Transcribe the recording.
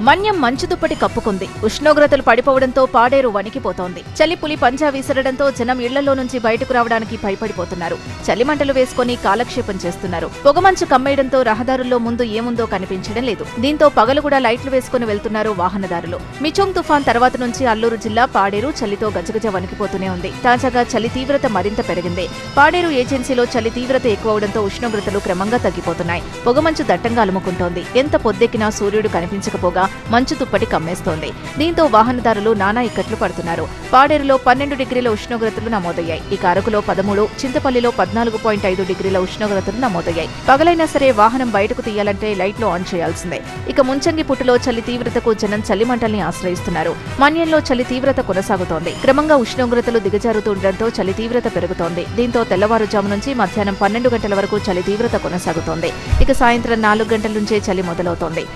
మన్యం మంచు దుప్పటి కప్పుకుంది. ఉష్ణోగ్రతలు పడిపోవడంతో పాడేరు వణికిపోతోంది. చలి పులి పంజా విసరడంతో జనం ఇళ్ళలో నుంచి బయటకు రావడానికి భయపడిపోతున్నారు. చలి మంటలు వేసుకుని కాలక్షేపం చేస్తున్నారు. పొగమంచు కమ్మేయడంతో రహదారుల్లో ముందు ఏముందో కనిపించడం లేదు. దీంతో పగలు కూడా లైట్లు వేసుకుని వెళ్తున్నారు వాహనదారులు. మిచోంగ్ తుఫాన్ తర్వాత నుంచి అల్లూరు జిల్లా పాడేరు చలితో గజగజ వణికిపోతూనే ఉంది. తాజాగా చలి తీవ్రత మరింత పెరిగింది. పాడేరు ఏజెన్సీలో చలి తీవ్రత ఎక్కువవడంతో ఉష్ణోగ్రతలు క్రమంగా తగ్గిపోతున్నాయి. పొగమంచు దట్టంగా అలుముకుంటోంది. ఎంత పొద్దెక్కినా సూర్యుడు కనిపించకపోగా మంచు తుప్పటి కమ్మేస్తోంది. దీంతో వాహనదారులు నానా ఇక్కట్లు పడుతున్నారు. పాడేరులో పన్నెండు డిగ్రీల ఉష్ణోగ్రతలు నమోదయ్యాయి. ఇక అరకులో పదమూడు చింతపల్లిలో పద్నాలుగు పాయింట్ ఐదు డిగ్రీల ఉష్ణోగ్రతలు నమోదయ్యాయి. పగలైనా సరే వాహనం బయటకు తీయాలంటే లైట్లు ఆన్ చేయాల్సిందే. ఇక ముంచంగి పుట్టులో చలి తీవ్రతకు జనం చలి మంటల్ని ఆశ్రయిస్తున్నారు. మన్యంలో చలి తీవ్రత కొనసాగుతోంది. క్రమంగా ఉష్ణోగ్రతలు దిగజారుతుండటంతో చలి తీవ్రత పెరుగుతోంది. దీంతో తెల్లవారుజాము నుంచి మధ్యాహ్నం పన్నెండు గంటల వరకు చలి తీవ్రత కొనసాగుతోంది. ఇక సాయంత్రం నాలుగు గంటల నుంచే చలి మొదలవుతోంది.